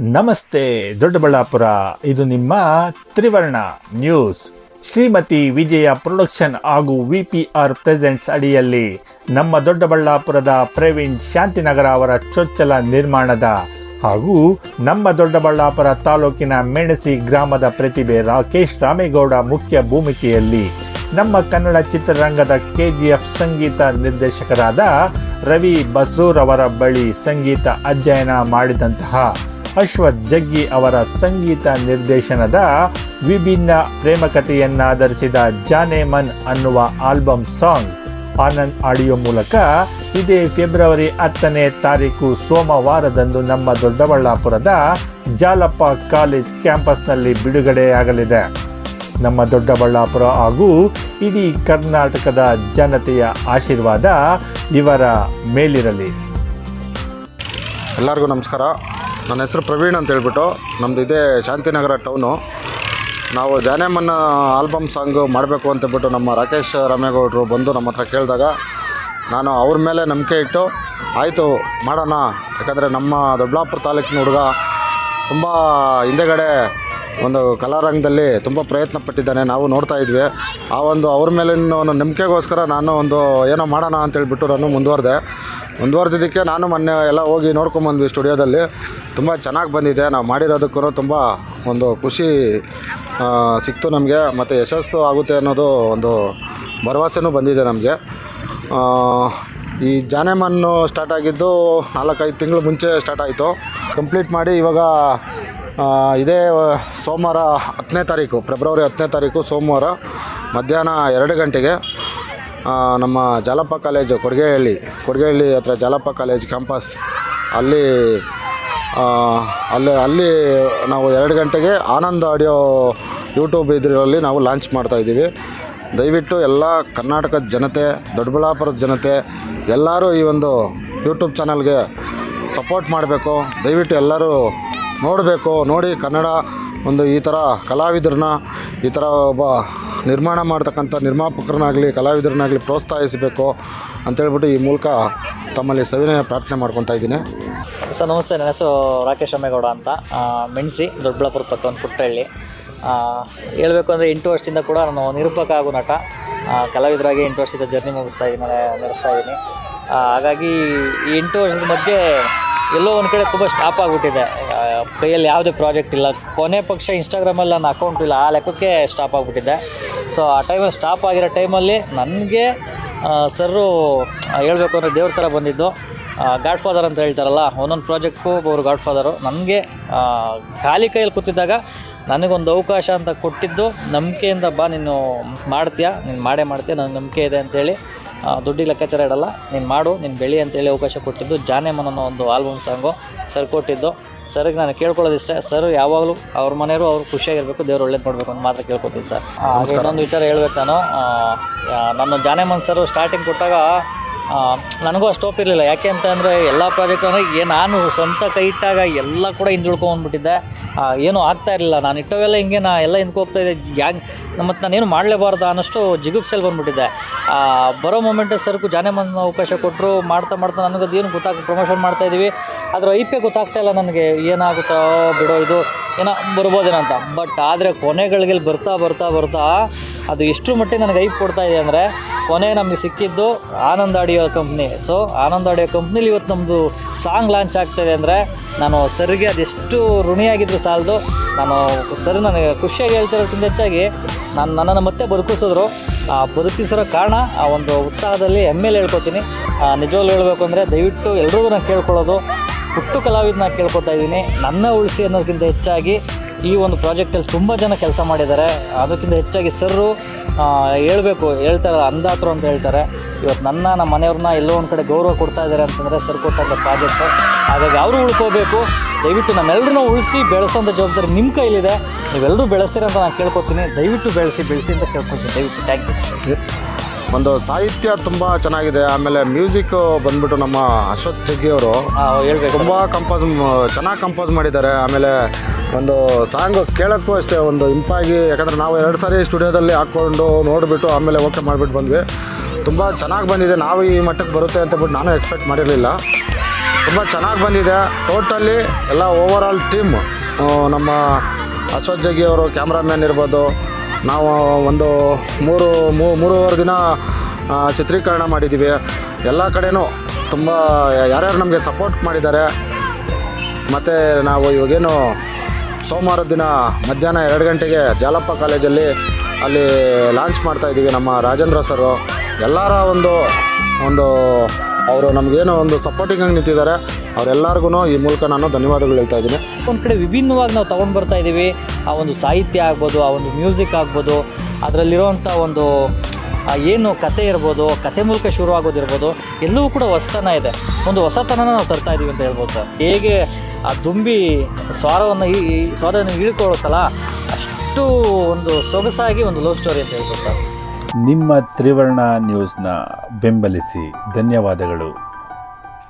ನಮಸ್ತೆ ದೊಡ್ಡಬಳ್ಳಾಪುರ. ಇದು ನಿಮ್ಮ ತ್ರಿವರ್ಣ ನ್ಯೂಸ್. ಶ್ರೀಮತಿ ವಿಜಯ ಪ್ರೊಡಕ್ಷನ್ ಹಾಗೂ ವಿ ಪಿ ಆರ್ ಪ್ರೆಸೆಂಟ್ಸ್ ಅಡಿಯಲ್ಲಿ ನಮ್ಮ ದೊಡ್ಡಬಳ್ಳಾಪುರದ ಪ್ರವೀಣ್ ಶಾಂತಿನಗರ ಅವರ ಚೊಚ್ಚಲ ನಿರ್ಮಾಣದ ಹಾಗೂ ನಮ್ಮ ದೊಡ್ಡಬಳ್ಳಾಪುರ ತಾಲೂಕಿನ ಮೆಣಸಿ ಗ್ರಾಮದ ಪ್ರತಿಭೆ ರಾಕೇಶ್ ರಾಮೇಗೌಡ ಮುಖ್ಯ ಭೂಮಿಕೆಯಲ್ಲಿ ನಮ್ಮ ಕನ್ನಡ ಚಿತ್ರರಂಗದ ಕೆಜಿಎಫ್ ಸಂಗೀತ ನಿರ್ದೇಶಕರಾದ ರವಿ ಬಸೂರ್ ಅವರ ಬಳಿ ಸಂಗೀತ ಅಧ್ಯಯನ ಮಾಡಿದಂತಹ ಅಶ್ವಥ್ ಜಗ್ಗಿ ಅವರ ಸಂಗೀತ ನಿರ್ದೇಶನದ ವಿಭಿನ್ನ ಪ್ರೇಮಕಥೆಯನ್ನಾಧರಿಸಿದ ಜಾನೆ ಮನ್ ಅನ್ನುವ ಆಲ್ಬಮ್ ಸಾಂಗ್ ಆನಂದ್ ಆಡಿಯೋ ಮೂಲಕ ಇದೇ ಫೆಬ್ರವರಿ ಹತ್ತನೇ ತಾರೀಕು ಸೋಮವಾರದಂದು ನಮ್ಮ ದೊಡ್ಡಬಳ್ಳಾಪುರದ ಜಾಲಪ್ಪ ಕಾಲೇಜ್ ಕ್ಯಾಂಪಸ್ನಲ್ಲಿ ಬಿಡುಗಡೆಯಾಗಲಿದೆ. ನಮ್ಮ ದೊಡ್ಡಬಳ್ಳಾಪುರ ಹಾಗೂ ಇಡೀ ಕರ್ನಾಟಕದ ಜನತೆಯ ಆಶೀರ್ವಾದ ಇವರ ಮೇಲಿರಲಿ. ಎಲ್ಲರಿಗೂ ನಮಸ್ಕಾರ. ನನ್ನ ಹೆಸರು ಪ್ರವೀಣ್ ಅಂತ ಹೇಳ್ಬಿಟ್ಟು ನಮ್ಮದು ಇದೇ ಶಾಂತಿನಗರ ಟೌನು. ನಾವು ಜಾನೇಮನ್ನ ಆಲ್ಬಮ್ ಸಾಂಗು ಮಾಡಬೇಕು ಅಂತ ಹೇಳ್ಬಿಟ್ಟು ನಮ್ಮ ರಾಕೇಶ್ ರಾಮೇಗೌಡರು ಬಂದು ನಮ್ಮ ಹತ್ರ ಕೇಳಿದಾಗ ನಾನು ಅವ್ರ ಮೇಲೆ ನಂಬಿಕೆ ಇಟ್ಟು, ಆಯಿತು, ಮಾಡೋಣ. ಯಾಕಂದರೆ ನಮ್ಮ ದೊಡ್ಡಬಳ್ಳಾಪುರ ತಾಲೂಕಿನ ಹುಡುಗ ತುಂಬ ಹಿಂದೆಗಡೆ ಒಂದು ಕಲಾರಂಗದಲ್ಲಿ ತುಂಬ ಪ್ರಯತ್ನ ಪಟ್ಟಿದ್ದಾನೆ ನಾವು ನೋಡ್ತಾ ಇದ್ವಿ. ಆ ಒಂದು ಅವ್ರ ಮೇಲಿನ ಒಂದು ನಂಬಿಕೆಗೋಸ್ಕರ ನಾನು ಒಂದು ಏನೋ ಮಾಡೋಣ ಅಂತ ಹೇಳ್ಬಿಟ್ಟು ನಾನು ಮುಂದುವರೆದೆ. ಮುಂದುವರೆದಿದ್ದಕ್ಕೆ ನಾನು ಮೊನ್ನೆ ಎಲ್ಲ ಹೋಗಿ ನೋಡ್ಕೊಂಬಂದ್ವಿ ಸ್ಟುಡಿಯೋದಲ್ಲಿ. ತುಂಬ ಚೆನ್ನಾಗಿ ಬಂದಿದೆ. ನಾವು ಮಾಡಿರೋದಕ್ಕೂ ತುಂಬ ಒಂದು ಖುಷಿ ಸಿಕ್ತು ನಮಗೆ. ಮತ್ತು ಯಶಸ್ಸು ಆಗುತ್ತೆ ಅನ್ನೋದು ಒಂದು ಭರವಸೆನೂ ಬಂದಿದೆ ನಮಗೆ. ಈ ಜಾನೆಮನ್ನು ಸ್ಟಾರ್ಟ್ ಆಗಿದ್ದು ನಾಲ್ಕೈದು ತಿಂಗಳು ಮುಂಚೆ ಸ್ಟಾರ್ಟ್ ಆಯಿತು. ಕಂಪ್ಲೀಟ್ ಮಾಡಿ ಇವಾಗ ಇದೇ ಸೋಮವಾರ ಹತ್ತನೇ ತಾರೀಕು, ಫೆಬ್ರವರಿ ಹತ್ತನೇ ತಾರೀಕು ಸೋಮವಾರ ಮಧ್ಯಾಹ್ನ ಎರಡು ಗಂಟೆಗೆ ನಮ್ಮ ಜಾಲಪ್ಪ ಕಾಲೇಜು, ಕೊಡ್ಗೇಹಳ್ಳಿ ಕೊಡ್ಗೇಹಳ್ಳಿ ಹತ್ರ ಜಾಲಪ್ಪ ಕಾಲೇಜ್ ಕ್ಯಾಂಪಸ್. ಅಲ್ಲಿ ಅಲ್ಲಿ ಅಲ್ಲಿ ನಾವು ಎರಡು ಗಂಟೆಗೆ ಆನಂದ್ ಆಡಿಯೋ ಯೂಟ್ಯೂಬ್ ಇದರಲ್ಲಿ ನಾವು ಲಾಂಚ್ ಮಾಡ್ತಾಯಿದ್ದೀವಿ ದಯವಿಟ್ಟು ಎಲ್ಲ ಕರ್ನಾಟಕದ ಜನತೆ, ದೊಡ್ಡಬಳ್ಳಾಪುರದ ಜನತೆ, ಎಲ್ಲರೂ ಈ ಒಂದು ಯೂಟ್ಯೂಬ್ ಚಾನಲ್ಗೆ ಸಪೋರ್ಟ್ ಮಾಡಬೇಕು. ದಯವಿಟ್ಟು ಎಲ್ಲರೂ ನೋಡಬೇಕು. ನೋಡಿ ಕನ್ನಡ ಒಂದು ಈ ಥರ ಕಲಾವಿದ್ರನ್ನ, ಈ ಥರ ಒಬ್ಬ ನಿರ್ಮಾಣ ಮಾಡ್ತಕ್ಕಂಥ ನಿರ್ಮಾಪಕರನ್ನಾಗಲಿ, ಕಲಾವಿದರನ್ನಾಗಲಿ ಪ್ರೋತ್ಸಾಹಿಸಬೇಕು ಅಂತೇಳ್ಬಿಟ್ಟು ಈ ಮೂಲಕ ತಮ್ಮಲ್ಲಿ ಸವಿನಯ ಪ್ರಾರ್ಥನೆ ಮಾಡ್ಕೊತಾ ಇದ್ದೀನಿ. ಸರ್, ನಮಸ್ತೆ. ನನ್ನ ಹೆಸರು ರಾಕೇಶ್ ರಾಮೇಗೌಡ ಅಂತ. ಮೆಣಸಿ, ದೊಡ್ಡಬಳ್ಳಾಪುರ ಪಕ್ಕ ಒಂದು ಪುಟ್ಟಹಳ್ಳಿ. ಹೇಳಬೇಕು ಅಂದರೆ ಎಂಟು ವರ್ಷದಿಂದ ಕೂಡ ನಾನು ನಿರೂಪಕ ಹಾಗೂ ನಟ. ಕಲಾವಿದರಾಗಿ ಎಂಟು ವರ್ಷದ ಜರ್ನಿ ಮುಗಿಸ್ತಾ ಇದ್ದೀನಿ ನಡೆಸ್ತಾ ಇದ್ದೀನಿ. ಹಾಗಾಗಿ ಈ ಎಂಟು ವರ್ಷದ ಮಧ್ಯೆ ಎಲ್ಲೋ ಒಂದು ಕಡೆ ತುಂಬ ಸ್ಟಾಪ್ ಆಗಿಬಿಟ್ಟಿದೆ. ಕೈಯಲ್ಲಿ ಯಾವುದೇ ಪ್ರಾಜೆಕ್ಟ್ ಇಲ್ಲ. ಕೊನೆ ಪಕ್ಷ ಇನ್ಸ್ಟಾಗ್ರಾಮಲ್ಲಿ ನನ್ನ ಅಕೌಂಟ್ ಇಲ್ಲ. ಆ ಲೆಕ್ಕಕ್ಕೆ ಸ್ಟಾಪ್ ಆಗಿಬಿಟ್ಟಿದ್ದೆ. ಸೊ ಆ ಟೈಮಲ್ಲಿ ಸ್ಟಾಪ್ ಆಗಿರೋ ಟೈಮಲ್ಲಿ ನನಗೆ ಸರ್ರು ಹೇಳಬೇಕು ಅಂದರೆ ದೇವ್ರ ಥರ ಬಂದಿದ್ದು. ಗಾಡ್ ಫಾದರ್ ಅಂತ ಹೇಳ್ತಾರಲ್ಲ, ಒಂದೊಂದು ಪ್ರಾಜೆಕ್ಟ್ಗೂ ಒಬ್ಬರು ಗಾಡ್ ಫಾದರು ನನಗೆ ಖಾಲಿ ಕೈಯಲ್ಲಿ ಕೂತಿದ್ದಾಗ ನನಗೊಂದು ಅವಕಾಶ ಅಂತ ಕೊಟ್ಟಿದ್ದು, ನಂಬಿಕೆಯಿಂದ ಬಾ, ನೀನು ಮಾಡ್ತೀಯಾ, ನೀನು ಮಾಡೇ ಮಾಡ್ತೀಯ, ನನಗೆ ನಂಬಿಕೆ ಇದೆ ಅಂತೇಳಿ ದುಡ್ಡಿ ಲೆಕ್ಕಾಚಾರ ಇಡಲ್ಲ. ನೀನು ಮಾಡು, ನೀನು ಬೆಳಿ ಅಂತೇಳಿ ಅವಕಾಶ ಕೊಟ್ಟಿದ್ದು ಜಾನೆ ಮನ್ ಅನ್ನೋ ಒಂದು ಆಲ್ಬಮ್ ಸಾಂಗು ಸರ್ ಕೊಟ್ಟಿದ್ದು. ಸರ್ಗೆ ನಾನು ಕೇಳ್ಕೊಳ್ಳೋದಿಷ್ಟೇ. ಸರ್ ಯಾವಾಗಲೂ ಅವ್ರ ಮನೆಯವರು ಅವ್ರು ಖುಷಿಯಾಗಿರಬೇಕು ದೇವ್ರು ಒಳ್ಳೇದು ಮಾಡಬೇಕು ಅಂತ ಮಾತ್ರ ಕೇಳ್ಕೊತೀನಿ ಸರ್. ಹಾಗೆ ಇನ್ನೊಂದು ವಿಚಾರ ಹೇಳ್ಬೇಕು ನಾನು. ನನ್ನ ಜಾನೆ ಸರ್ ಸ್ಟಾರ್ಟಿಂಗ್ ಕೊಟ್ಟಾಗ ನನಗೂ ಅಷ್ಟು ಒಪ್ಪಿರಲಿಲ್ಲ ಇರಲಿಲ್ಲ. ಯಾಕೆ ಅಂತ ಅಂದರೆ ಎಲ್ಲ ಪ್ರಾಜೆಕ್ಟ್ ಅಂದರೆ ಏ ನಾನು ಸ್ವಂತ ಕೈ ಇಟ್ಟಾಗ ಎಲ್ಲ ಕೂಡ ಹಿಂದುಳ್ಕೊಂಡ್ಬಿಟ್ಟಿದ್ದೆ ಏನೂ ಆಗ್ತಾ ಇರಲಿಲ್ಲ. ನಾನು ಇಟ್ಟವೆಲ್ಲ ಹಿಂಗೆ ನಾ ಎಲ್ಲ ಹೋಗ್ತಾ ಇದ್ದೆ. ಯಾಕೆ ಮತ್ತು ನಾನೇನು ಮಾಡಲೇಬಾರ್ದು ಅನ್ನೋಷ್ಟು ಜಿಗುಪ್ಸೆಲ್ ಬಂದ್ಬಿಟ್ಟಿದ್ದೆ. ಬರೋ ಮೂಮೆಂಟಲ್ಲಿ ಸರ್ಕು ಜಾನೆ ಮನ್ ಅವಕಾಶ ಕೊಟ್ಟರು ಮಾಡ್ತಾ ಮಾಡ್ತಾ ನನಗೆ ಏನು ಗೊತ್ತಾಗ ಪ್ರಮೋಷನ್ ಮಾಡ್ತಾ ಇದ್ದೀವಿ ಅದ್ರ ಐಪೇ ಗೊತ್ತಾಗ್ತಾ ಇಲ್ಲ ನನಗೆ, ಏನಾಗುತ್ತೋ ಬಿಡೋ ಇದು, ಏನೋ ಬರ್ಬೋದೇನೋ ಅಂತ ಬಟ್ ಆದರೆ ಕೊನೆಗಳಿಗೆ ಬರ್ತಾ ಬರ್ತಾ ಬರ್ತಾ ಅದು ಎಷ್ಟು ಮಟ್ಟಿಗೆ ನನಗೆ ಐಪ್ ಕೊಡ್ತಾ ಇದೆ ಅಂದರೆ, ಕೊನೆ ನಮಗೆ ಸಿಕ್ಕಿದ್ದು Anand audio company. So Anand audio ಕಂಪ್ನಿಲಿ ಇವತ್ತು ನಮ್ಮದು ಸಾಂಗ್ ಲಾಂಚ್ ಆಗ್ತಾಯಿದೆ ಅಂದರೆ, ನಾನು ಸರ್ಗೆ ಅದೆಷ್ಟು ಋಣಿಯಾಗಿದ್ರು ಸಾಲದು, ನಾನು ಸರ್ ನನಗೆ ಖುಷಿಯಾಗಿ ಹೇಳ್ತಿರೋದಕ್ಕಿಂತ ಹೆಚ್ಚಾಗಿ, ನಾನು ನನ್ನನ್ನು ಮತ್ತೆ ಬದುಕಿಸಿದ್ರು. ಬದುಕಿಸಿರೋ ಕಾರಣ, ಆ ಒಂದು ಉತ್ಸಾಹದಲ್ಲಿ ಹೆಮ್ಮೆಲೆ ಹೇಳ್ಕೊತೀನಿ. ನಿಜವಾಗ್ಲೂ ಹೇಳಬೇಕು ಅಂದರೆ ದಯವಿಟ್ಟು ಎಲ್ರಿಗೂ ನಾನು ಕೇಳ್ಕೊಳ್ಳೋದು ಹುಟ್ಟು ಕಲಾವಿದನ ಕೇಳ್ಕೊತಾ ಇದ್ದೀನಿ. ನನ್ನ ಉಳಿಸಿ ಅನ್ನೋದಕ್ಕಿಂತ ಹೆಚ್ಚಾಗಿ ಈ ಒಂದು ಪ್ರಾಜೆಕ್ಟಲ್ಲಿ ತುಂಬ ಜನ ಕೆಲಸ ಮಾಡಿದ್ದಾರೆ. ಅದಕ್ಕಿಂತ ಹೆಚ್ಚಾಗಿ ಸರ್ರು ಹೇಳಬೇಕು, ಹೇಳ್ತಾರೆ, ಅಂದಾತರು ಅಂತ ಹೇಳ್ತಾರೆ. ಇವತ್ತು ನನ್ನ, ನಮ್ಮ ಮನೆಯವ್ರನ್ನ ಎಲ್ಲೋ ಒಂದು ಕಡೆ ಗೌರವ ಕೊಡ್ತಾ ಇದ್ದಾರೆ ಅಂತಂದರೆ ಸರ್ ಕೊಟ್ಟಂಥ ಪ್ರಾಜೆಕ್ಟು. ಹಾಗಾಗಿ ಅವರು ಉಳ್ಕೋಬೇಕು. ದಯವಿಟ್ಟು ನಮ್ಮೆಲ್ಲರೂ ಉಳಿಸಿ ಬೆಳೆಸೋಂಥ ಜವಾಬ್ದಾರಿ ನಿಮ್ಮ ಕೈಲಿದೆ. ನೀವೆಲ್ಲರೂ ಬೆಳೆಸ್ತೀರ ಅಂತ ನಾನು ಕೇಳ್ಕೊತೀನಿ. ದಯವಿಟ್ಟು ಬೆಳೆಸಿ ಬೆಳೆಸಿ ಅಂತ ಕೇಳ್ಕೊತೀನಿ. ದಯವಿಟ್ಟು ಥ್ಯಾಂಕ್ ಯು ಒಂದು ಸಾಹಿತ್ಯ ತುಂಬ ಚೆನ್ನಾಗಿದೆ. ಆಮೇಲೆ ಮ್ಯೂಸಿಕ್ ಬಂದ್ಬಿಟ್ಟು ನಮ್ಮ ಅಶ್ವಥ್ ಜಗ್ಗಿ ಅವರು ತುಂಬಾ ಕಂಪೋಸ್ ಚೆನ್ನಾಗಿ ಕಂಪೋಸ್ ಮಾಡಿದ್ದಾರೆ. ಆಮೇಲೆ ಒಂದು ಸಾಂಗ್ ಕೇಳೋಕ್ಕೂ ಅಷ್ಟೇ ಒಂದು ಇಂಪಾಗಿ ಯಾಕಂದರೆ ನಾವು ಎರಡು ಸಾರಿ ಸ್ಟುಡಿಯೋದಲ್ಲಿ ಹಾಕ್ಕೊಂಡು ನೋಡಿಬಿಟ್ಟು ಆಮೇಲೆ ಓಕೆ ಮಾಡಿಬಿಟ್ಟು ಬಂದ್ವಿ. ತುಂಬ ಚೆನ್ನಾಗಿ ಬಂದಿದೆ. ನಾವು ಈ ಮಟ್ಟಕ್ಕೆ ಬರುತ್ತೆ ಅಂತ ಬಿಟ್ಟು ನಾನು ಎಕ್ಸ್ಪೆಕ್ಟ್ ಮಾಡಿರಲಿಲ್ಲ. ತುಂಬ ಚೆನ್ನಾಗಿ ಬಂದಿದೆ. ಟೋಟಲಿ ಎಲ್ಲ ಓವರ್ ಆಲ್ ಟೀಮ್ ನಮ್ಮ ಅಶ್ವಥ್ ಜಗ್ಗಿ ಅವರು ಕ್ಯಾಮ್ರಾಮ್ಯಾನ್ ಇರ್ಬೋದು ನಾವು ಒಂದು ಮೂರು ಮೂರುವರೆ ದಿನ ಚಿತ್ರೀಕರಣ ಮಾಡಿದ್ದೀವಿ. ಎಲ್ಲ ಕಡೆಯೂ ತುಂಬ ಯಾರ್ಯಾರು ನಮಗೆ ಸಪೋರ್ಟ್ ಮಾಡಿದ್ದಾರೆ. ಮತ್ತು ನಾವು ಇವಾಗೇನು ಸೋಮವಾರ ದಿನ ಮಧ್ಯಾಹ್ನ ಎರಡು ಗಂಟೆಗೆ ಜಾಲಪ್ಪ ಕಾಲೇಜಲ್ಲಿ ಅಲ್ಲಿ ಲಾಂಚ್ ಮಾಡ್ತಾಯಿದ್ದೀವಿ ನಮ್ಮ ರಾಜೇಂದ್ರ ಸರು. ಎಲ್ಲರ ಒಂದು ಒಂದು ಅವರು ನಮಗೇನು ಒಂದು ಸಪೋರ್ಟಿಂಗ್ ಆಗಿ ನಿಂತಿದ್ದಾರೆ. ಅವರೆಲ್ಲರಿಗೂ ಈ ಮೂಲಕ ನಾನು ಧನ್ಯವಾದಗಳು ಹೇಳ್ತಾ ಇದ್ದೀನಿ. ಒಂದು ಕಡೆ ವಿಭಿನ್ನವಾಗಿ ನಾವು ತೊಗೊಂಡು ಬರ್ತಾ ಇದ್ದೀವಿ. ಆ ಒಂದು ಸಾಹಿತ್ಯ ಆಗ್ಬೋದು, ಆ ಒಂದು ಮ್ಯೂಸಿಕ್ ಆಗ್ಬೋದು ಅದರಲ್ಲಿರುವಂಥ ಒಂದು ಏನು ಕತೆ ಇರ್ಬೋದು, ಕತೆ ಮೂಲಕ ಶುರು ಆಗೋದಿರ್ಬೋದು, ಎಲ್ಲವೂ ಕೂಡ ಹೊಸತನ ಇದೆ. ಒಂದು ಹೊಸತನನ ನಾವು ತರ್ತಾ ಇದ್ದೀವಿ ಅಂತ ಹೇಳ್ಬೋದು ಸರ್. ಹೇಗೆ ಆ ದುಂಬಿ ಸ್ವಾರವನ್ನು ಈ ಸ್ವಾರವನ್ನು ಹೀಳ್ಕೊಳ್ಳುತ್ತಲ್ಲ ಅಷ್ಟು ಒಂದು ಸೊಗಸಾಗಿ ಒಂದು ಲವ್ ಸ್ಟೋರಿ ಅಂತ ಹೇಳ್ಬೋದು ಸರ್. ನಿಮ್ಮ ತ್ರಿವರ್ಣ ನ್ಯೂಸ್ನ ಬೆಂಬಲಿಸಿ ಧನ್ಯವಾದಗಳು.